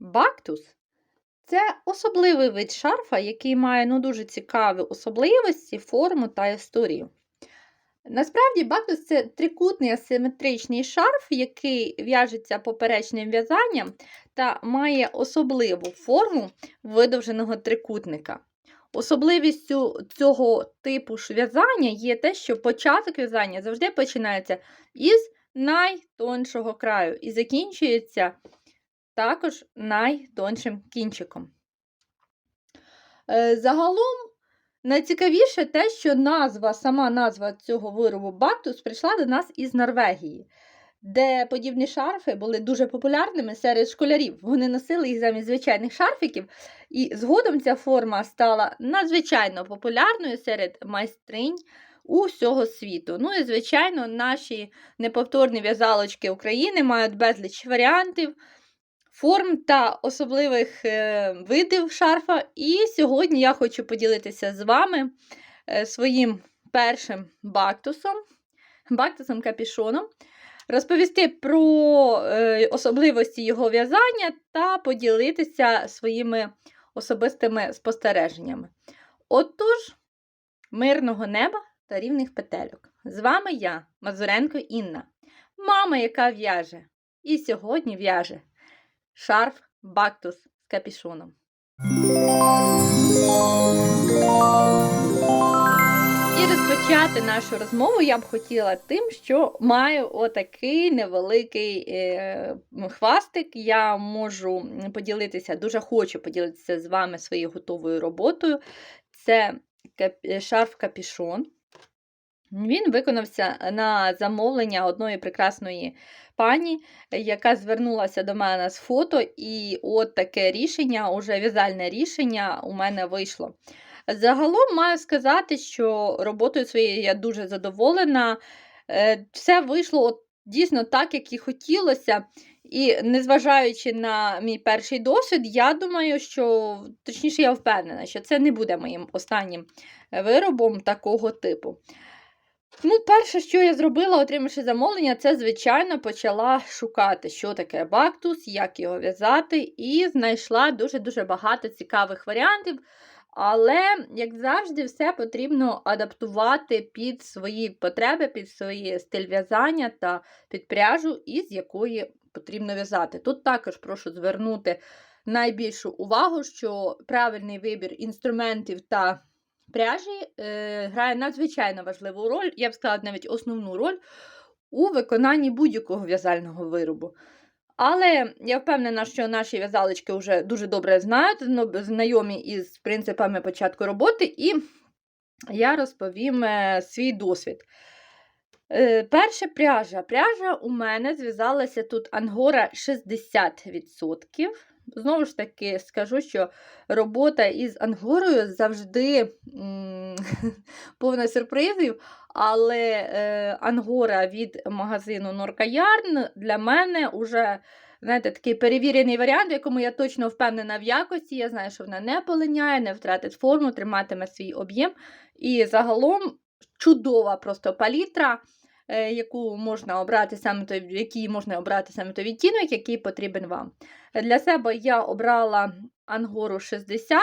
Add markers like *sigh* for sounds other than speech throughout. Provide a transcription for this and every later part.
Бактус це особливий вид шарфа, який має ну, дуже цікаві особливості, форму та історію. Насправді, бактус це трикутний асиметричний шарф, який в'яжеться поперечним в'язанням та має особливу форму видовженого трикутника. Особливістю цього типу в'язання є те, що початок в'язання завжди починається із найтоншого краю і закінчується також найтоншим кінчиком. Е, Загалом найцікавіше те, що назва, сама назва цього виробу бактус прийшла до нас із Норвегії, де подібні шарфи були дуже популярними серед школярів. Вони носили їх замість звичайних шарфіків, і згодом ця форма стала надзвичайно популярною серед майстринь усього світу. Ну і, звичайно, наші неповторні в'язалочки України мають безліч варіантів форм та особливих е, видів шарфа. І сьогодні я хочу поділитися з вами е, своїм першим бактусом, бактусом капішоном, розповісти про е, особливості його в'язання та поділитися своїми особистими спостереженнями. Отож, мирного неба та рівних петельок. З вами я, Мазуренко Інна, мама, яка в'яже. І сьогодні в'яже шарф бактус з капішоном. І розпочати нашу розмову я б хотіла тим, що маю отакий невеликий е, хвастик. Я можу поділитися, дуже хочу поділитися з вами своєю готовою роботою. Це шарф капішон. Він виконався на замовлення одної прекрасної пані, яка звернулася до мене з фото, і от таке рішення, уже в'язальне рішення у мене вийшло. Загалом маю сказати, що роботою своєю я дуже задоволена. Е, Все вийшло от дійсно так, як і хотілося. І незважаючи на мій перший досвід, я думаю, що точніше, я впевнена, що це не буде моїм останнім виробом такого типу. Ну, перше, що я зробила, отримавши замовлення, це, звичайно, почала шукати, що таке бактус, як його в'язати, і знайшла дуже-дуже багато цікавих варіантів. Але, як завжди, все потрібно адаптувати під свої потреби, під свої стиль в'язання та під пряжу, із якої потрібно в'язати. Тут також прошу звернути найбільшу увагу, що правильний вибір інструментів та пряжі е, грає надзвичайно важливу роль, я б сказала, навіть основну роль у виконанні будь-якого в'язального виробу. Але я впевнена, що наші в'язалочки вже дуже добре знають, знайомі із принципами початку роботи, і я розповім е, свій досвід. Е, Перше пряжа. Пряжа у мене зв'язалася тут ангора 60%. Знову ж таки, скажу, що робота із ангорою завжди *laughs* повна сюрпризів, але е, ангора від магазину Норка Ярн для мене вже знаєте, такий перевірений варіант, в якому я точно впевнена в якості. Я знаю, що вона не полиняє, не втратить форму, триматиме свій об'єм. І загалом чудова просто палітра. Е, Яку можна обрати саме той, в якій можна обрати саме той відтінок, який потрібен вам. Для себе я обрала ангору 60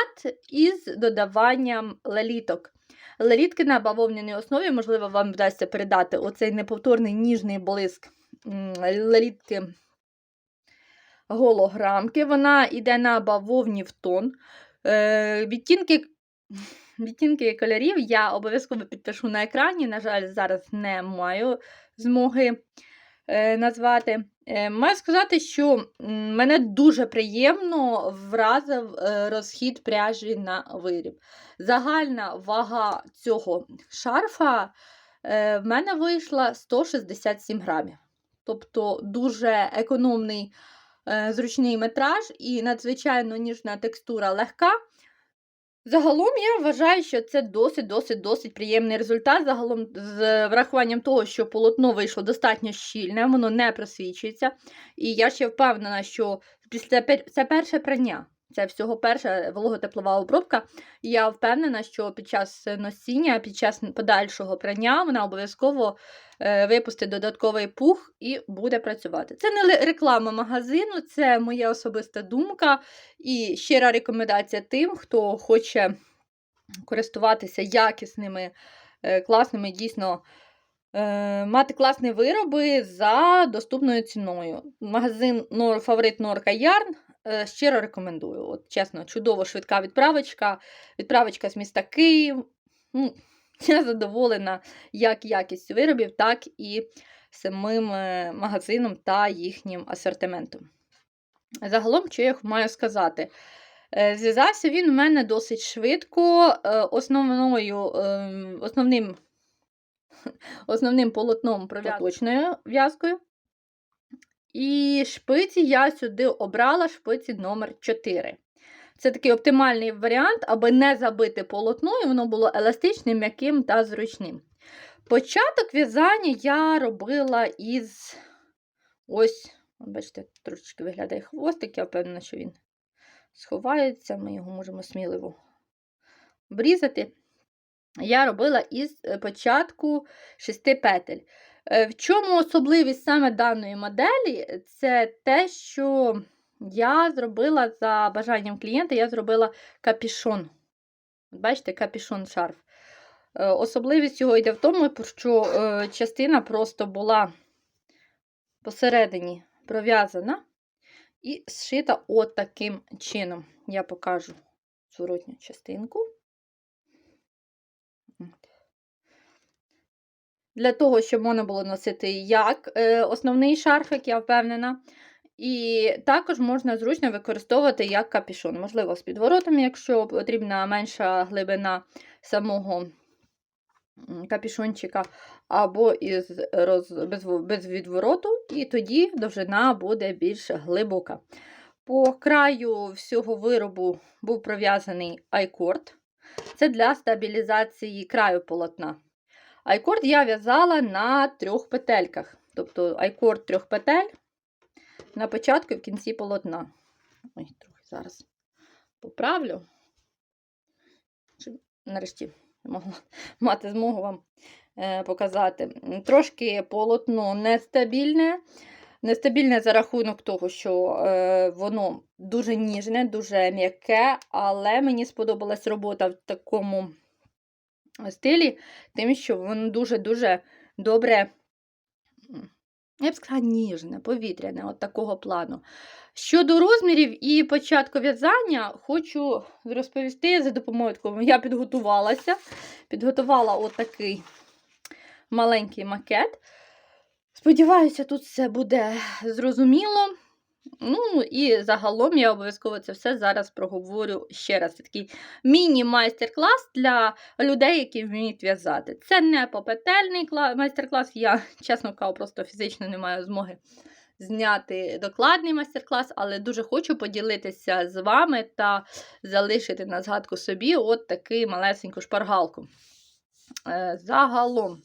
із додаванням леліток. Лелітки на бавовняній основі, можливо, вам вдасться передати оцей неповторний ніжний блиск лелітки голограмки. Вона йде на бавовні в тон. Е, відтінки, відтінки кольорів я обов'язково підпишу на екрані. На жаль, зараз не маю змоги е, назвати. Е, Маю сказати, що мене дуже приємно вразив е, розхід пряжі на виріб. Загальна вага цього шарфа в мене вийшла 167 грамів. Тобто дуже економний зручний метраж і надзвичайно ніжна текстура легка. Загалом я вважаю, що це досить-досить-досить приємний результат. Загалом, з врахуванням того, що полотно вийшло достатньо щільне, воно не просвічується. І я ще впевнена, що після це перше прання. Це всього перша вологотеплова обробка. І я впевнена, що під час носіння, під час подальшого прання вона обов'язково е, випустить додатковий пух і буде працювати. Це не реклама магазину, це моя особиста думка і щира рекомендація тим, хто хоче користуватися якісними, е, класними, дійсно. е, Мати класні вироби за доступною ціною. Магазин фаворит Норка Ярн щиро рекомендую. От, чесно, чудово швидка відправочка. Відправочка з міста Київ. *laughs* Я задоволена як якістю виробів, так і самим е, магазином та їхнім асортиментом. Загалом, що я маю сказати? Е, Зв'язався він у мене досить швидко. Е, Основною, ем, основним, *laughs* основним полотном пров'язочною в'язкою. І шпиці я сюди обрала шпиці номер 4. Це такий оптимальний варіант, аби не забити полотно, і воно було еластичним, м'яким та зручним. Початок в'язання я робила із ось, бачите, трошечки виглядає хвостик, я впевнена, що він сховається, ми його можемо сміливо обрізати. Я робила із е, початку шести петель. Е, В чому особливість саме даної моделі? Це те, що я зробила за бажанням клієнта, я зробила капішон. Бачите, капішон шарф. Е, Особливість його йде в тому, що е, частина просто була посередині пров'язана і зшита от таким чином. Я покажу зворотню частинку. Для того, щоб можна було носити як е, основний шарфик, я впевнена. І також можна зручно використовувати як капюшон. Можливо, з підворотом, якщо потрібна менша глибина самого м, капюшончика, або із роз, без, без відвороту, і тоді довжина буде більш глибока. По краю всього виробу був пров'язаний айкорд. Це для стабілізації краю полотна. Айкорд я в'язала на трьох петельках. Тобто айкорд трьох петель на початку і в кінці полотна. Ой, трохи зараз поправлю. Щоб нарешті могла *laughs* мати змогу вам е, показати. Трошки полотно нестабільне. Нестабільне за рахунок того, що е, воно дуже ніжне, дуже м'яке, але мені сподобалась робота в такому стилі, тим, що воно дуже-дуже добре, я б сказала, ніжне, повітряне, от такого плану. Щодо розмірів і початку в'язання, хочу розповісти за допомогою такого. Я підготувалася, підготувала отакий маленький макет. Сподіваюся, тут все буде зрозуміло. Ну, і загалом я обов'язково це все зараз проговорю ще раз. Це такий міні-майстер-клас для людей, які вміють в'язати. Це не попетельний майстер-клас, я, *laughs* чесно кажу, просто фізично не маю змоги зняти докладний майстер-клас, але дуже хочу поділитися з вами та залишити на згадку собі от таку малесеньку шпаргалку. Е, Загалом.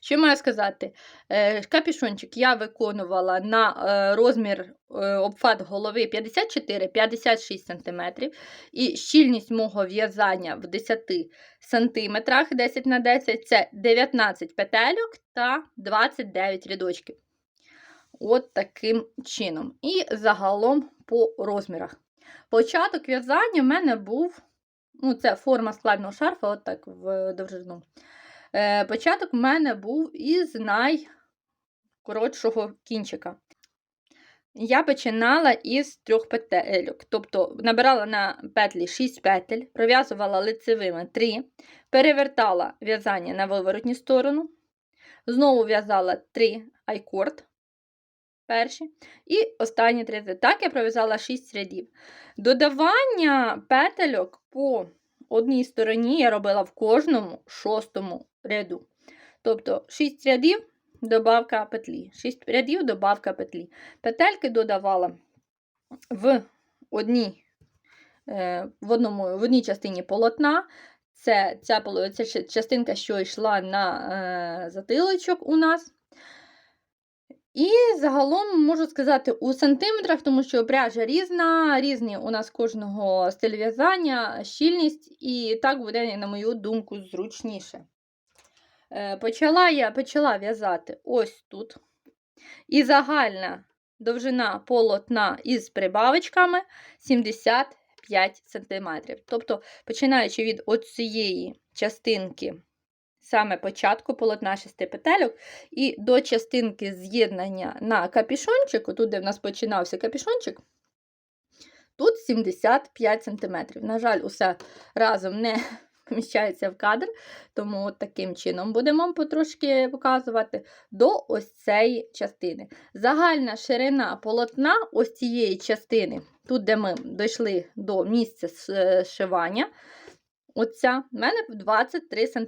Що маю сказати? Е, Капюшончик я виконувала на е, розмір е, обхват голови 54-56 см. І щільність мого в'язання в 10 см 10 на 10 це 19 петельок та 29 рядочків. От таким чином. І загалом по розмірах. Початок в'язання в мене був, ну, це форма складного шарфа, от так в довжину. Е, Початок в мене був із найкоротшого кінчика. Я починала із трьох петельок, тобто набирала на петлі 6 петель, пров'язувала лицевими 3, перевертала в'язання на виворотню сторону, знову в'язала 3 айкорд перші, і останні 3. Так я пров'язала 6 рядів. Додавання петельок по одній стороні я робила в кожному шостому ряду. Тобто 6 рядів добавка петлі. 6 рядів добавка петлі. Петельки додавала в одній, е, в одному, в одній частині полотна. Це ця, ця частинка, що йшла на е, затилочок у нас. І загалом можу сказати у сантиметрах, тому що пряжа різна, різні у нас кожного стиль в'язання, щільність, і так буде, на мою думку, зручніше. Е, Почала я почала в'язати ось тут. І загальна довжина полотна із прибавочками 75 см. Тобто, починаючи від оцієї частинки, саме початку полотна 6 петельок, і до частинки з'єднання на капішончику, тут, де в нас починався капішончик, тут 75 см. На жаль, усе разом не вміщається в кадр, тому таким чином будемо потрошки показувати до ось цієї частини. Загальна ширина полотна ось цієї частини, тут, де ми дійшли до місця зшивання, Оця в мене 23 см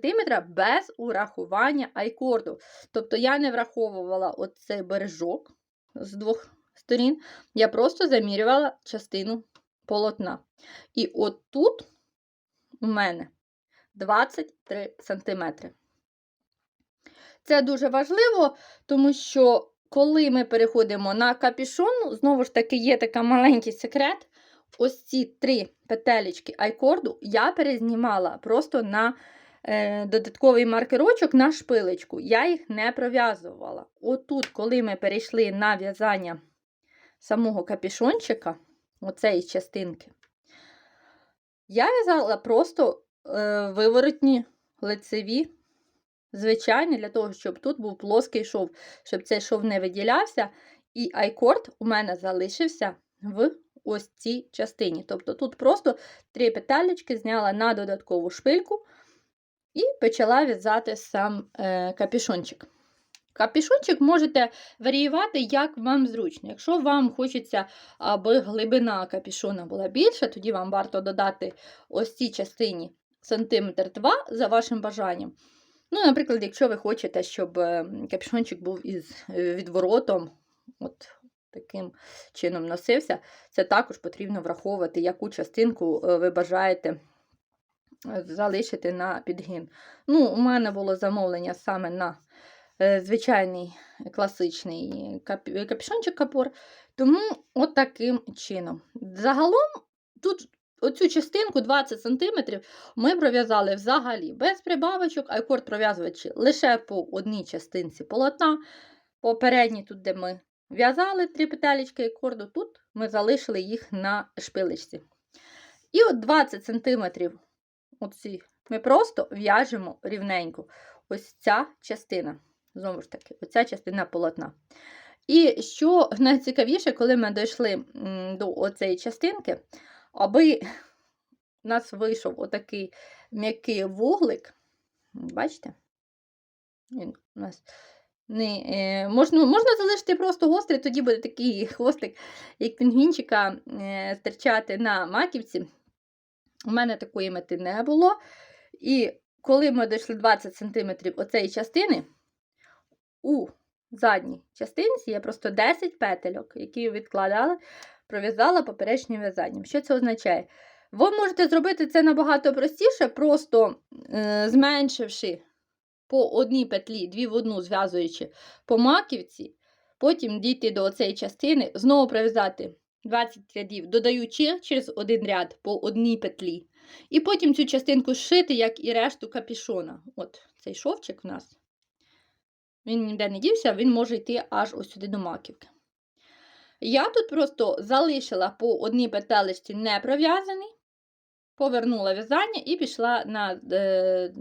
без урахування айкорду. Тобто я не враховувала оцей бережок з двох сторін, я просто замірювала частину полотна. І от тут у мене 23 см. Це дуже важливо, тому що коли ми переходимо на капюшон, знову ж таки, є такий маленький секрет. Ось ці три петелечки айкорду я перезнімала просто на е, додатковий маркерочок на шпилечку. Я їх не пров'язувала. Отут, коли ми перейшли на в'язання самого капюшончика, оцеї частинки, я в'язала просто виворотні лицеві, звичайні, для того, щоб тут був плоский шов, щоб цей шов не виділявся. І айкорд у мене залишився в ось цій частині. Тобто тут просто три петелечки зняла на додаткову шпильку і почала в'язати сам е, капюшончик. Капюшончик можете варіювати, як вам зручно. Якщо вам хочеться, аби глибина капюшона була більша, тоді вам варто додати ось цій частині сантиметр 2 за вашим бажанням. Ну, Наприклад, якщо ви хочете, щоб е, капюшончик був із е, відворотом, от таким чином носився, це також потрібно враховувати, яку частинку е, ви бажаєте залишити на підгін. Ну, У мене було замовлення саме на звичайний класичний капюшончик капор, тому от таким чином. Загалом, тут Оцю частинку 20 см ми пров'язали взагалі без прибавочок, айкорд пров'язувачі лише по одній частинці полотна. Попередній, тут, де ми В'язали три петелечки корду, тут ми залишили їх на шпилечці. І от 20 см оці, ми просто в'яжемо рівненько. Ось ця частина. Знову ж таки, оця частина полотна. І що найцікавіше, коли ми дійшли до оцеї частинки, аби у нас вийшов отакий м'який вуглик, бачите? Він у нас не, е, Можна можна залишити просто гострий, тоді буде такий хвостик, як пінгвінчика, е, стирчати на маківці. У мене такої мети не було. І коли ми дійшли 20 см оцеї частини, у задній частинці є просто 10 петельок, які відкладала, пров'язала поперечним в'язанням. Що це означає? Ви можете зробити це набагато простіше, просто е, зменшивши по одній петлі, дві в одну зв'язуючи по маківці, потім дійти до цієї частини, знову пров'язати 20 рядів, додаючи через один ряд по одній петлі. І потім цю частинку зшити, як і решту капішона. От цей шовчик в нас. Він ніде не дівся, він може йти аж ось сюди до маківки. Я тут просто залишила по одній петелечці не пров'язаний, повернула в'язання і пішла на е,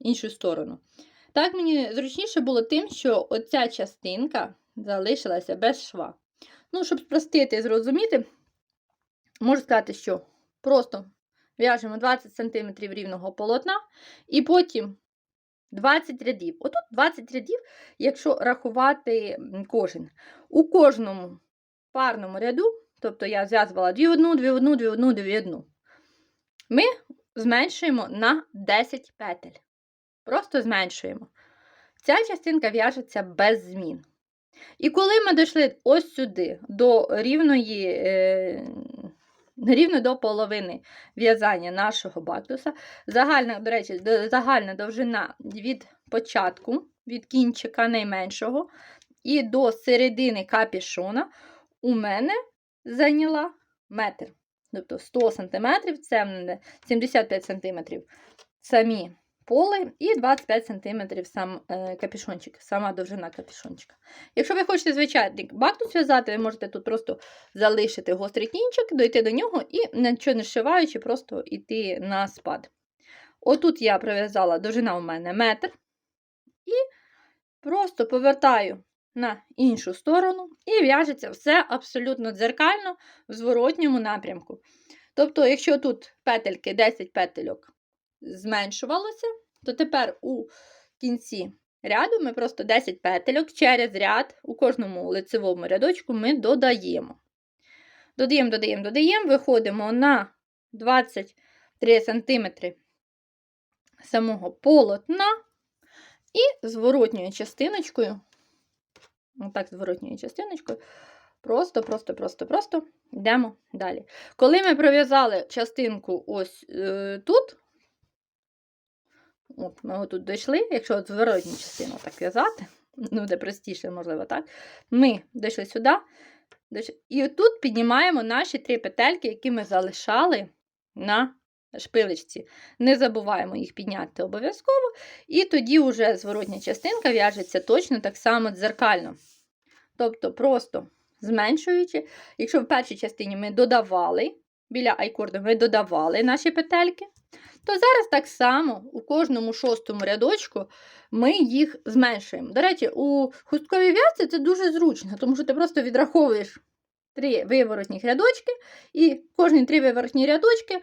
іншу сторону. Так мені зручніше було тим, що оця частинка залишилася без шва. Ну, щоб спростити і зрозуміти, можу сказати, що просто в'яжемо 20 см рівного полотна, і потім 20 рядів. Отут 20 рядів, якщо рахувати кожен. У кожному парному ряду, тобто я зв'язувала 2 в 1, 2 в 1, 2 в 1, 2 в 1, ми зменшуємо на 10 петель. Просто зменшуємо. Ця частинка в'яжеться без змін. І коли ми дійшли ось сюди, до рівної, е, рівно до половини в'язання нашого бактуса, загальна, до речі, загальна довжина від початку, від кінчика найменшого, і до середини капішона у мене зайняла метр. Тобто 100 см, це в мене 75 см самі поли і 25 см сам е, капюшончик, сама довжина капюшончика. Якщо ви хочете звичайний бактус в'язати, ви можете тут просто залишити гострий кінчик, дойти до нього і, нічого не зшиваючи, просто йти на спад. Отут я пров'язала довжина у мене метр. І просто повертаю на іншу сторону і в'яжеться все абсолютно дзеркально в зворотньому напрямку. Тобто, якщо тут петельки 10 петельок зменшувалося, то тепер у кінці ряду ми просто 10 петельок через ряд у кожному лицевому рядочку ми додаємо. Додаємо, додаємо, додаємо, виходимо на 23 см самого полотна і зворотньою частиночкою, отак, зворотньою частиночкою, просто, просто, просто, просто йдемо далі. Коли ми пров'язали частинку ось е, тут, от ми отут дійшли, якщо от зворотню частину так в'язати, ну, де простіше, можливо, так, ми дійшли сюди, дійшли, і тут піднімаємо наші три петельки, які ми залишали на шпилечці. Не забуваємо їх підняти обов'язково. І тоді вже зворотня частинка в'яжеться точно так само дзеркально. Тобто, просто зменшуючи, якщо в першій частині ми додавали, біля айкорду ми додавали наші петельки, то зараз так само у кожному шостому рядочку ми їх зменшуємо. До речі, у хустковій в'язці це дуже зручно, тому що ти просто відраховуєш три виворотні рядочки, і кожні три виворотні рядочки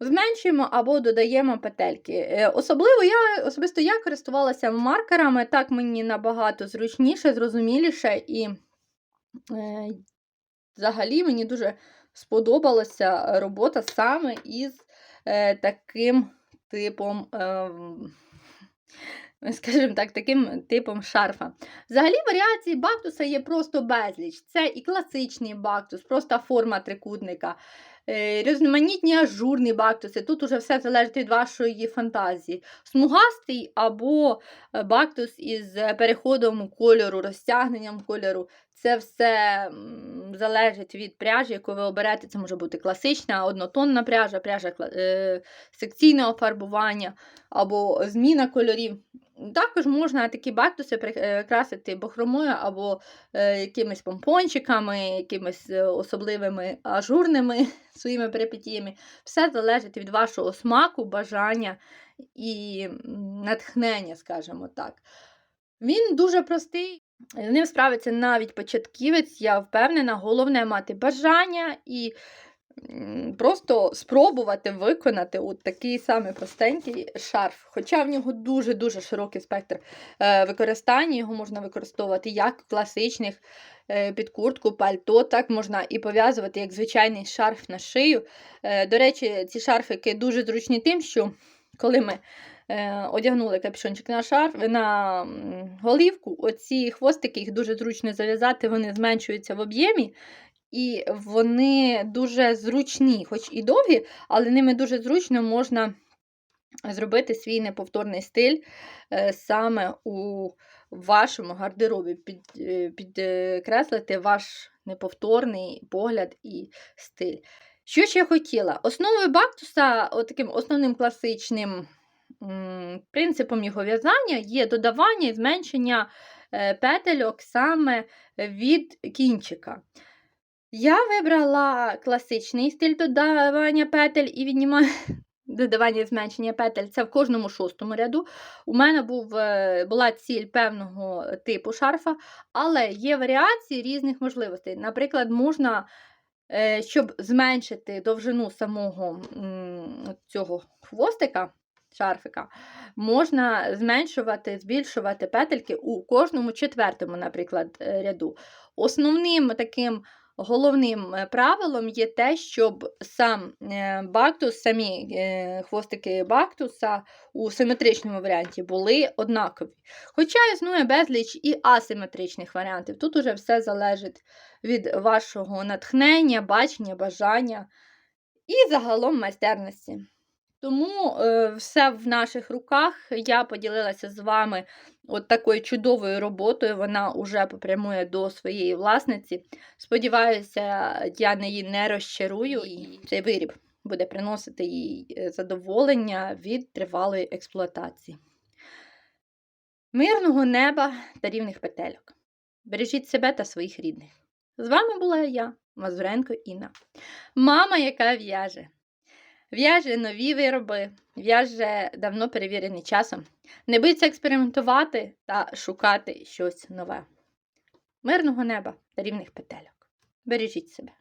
Зменшуємо або додаємо петельки. Е, Особливо я особисто я користувалася маркерами, так мені набагато зручніше, зрозуміліше, і е, взагалі мені дуже сподобалася робота саме із е, таким типом. Е, Скажімо так, таким типом шарфа. Взагалі, варіації бактуса є просто безліч. Це і класичний бактус, просто форма трикутника, різноманітні ажурні бактуси. Тут уже все залежить від вашої фантазії. Смугастий або е, бактус із переходом кольору, розтягненням кольору. Це все залежить від пряжі, яку ви оберете. Це може бути класична, однотонна пряжа, пряжа е, секційного фарбування або зміна кольорів. Також можна такі бактуси прикрасити бахромою або е, якимись помпончиками, якимись е, особливими ажурними *laughs* своїми перипетіями. Все залежить від вашого смаку, бажання і натхнення, скажімо так. Він дуже простий, з ним справиться навіть початківець, я впевнена, головне мати бажання і просто спробувати виконати от такий самий простенький шарф. Хоча в нього дуже-дуже широкий спектр е, використання, його можна використовувати як в класичних е, під куртку, пальто, так можна і пов'язувати як звичайний шарф на шию. Е, до речі, ці шарфики дуже зручні тим, що коли ми одягнули капюшончик на шарф, на голівку, оці хвостики, їх дуже зручно зав'язати, вони зменшуються в об'ємі, і вони дуже зручні, хоч і довгі, але ними дуже зручно можна зробити свій неповторний стиль е, саме у вашому гардеробі, е, підкреслити ваш неповторний погляд і стиль. Що я хотіла? Основою бактуса, таким основним класичним принципом його в'язання є додавання і зменшення е, петельок саме від кінчика. Я вибрала класичний стиль додавання петель і віднімання *laughs* додавання зменшення петель це в кожному шостому ряду. У мене був, е, була ціль певного типу шарфа, але є варіації різних можливостей. Наприклад, можна, е, щоб зменшити довжину самого цього хвостика, шарфика, можна зменшувати, збільшувати петельки у кожному четвертому, наприклад, е, ряду. Основним таким Головним е, правилом є те, щоб сам е, бактус, самі е, хвостики бактуса у симетричному варіанті були однакові. Хоча існує безліч і асиметричних варіантів. Тут уже все залежить від вашого натхнення, бачення, бажання і загалом майстерності. Тому е, все в наших руках. Я поділилася з вами от такою чудовою роботою. Вона вже попрямує до своєї власниці. Сподіваюся, я її не розчарую, і цей виріб буде приносити їй е, задоволення від тривалої експлуатації. Мирного неба та рівних петельок. Бережіть себе та своїх рідних. З вами була я, Мазуренко Інна. Мама, яка в'яже. В'яже нові вироби, в'яже давно перевірений часом. Не боїться експериментувати та шукати щось нове. Мирного неба та рівних петельок. Бережіть себе.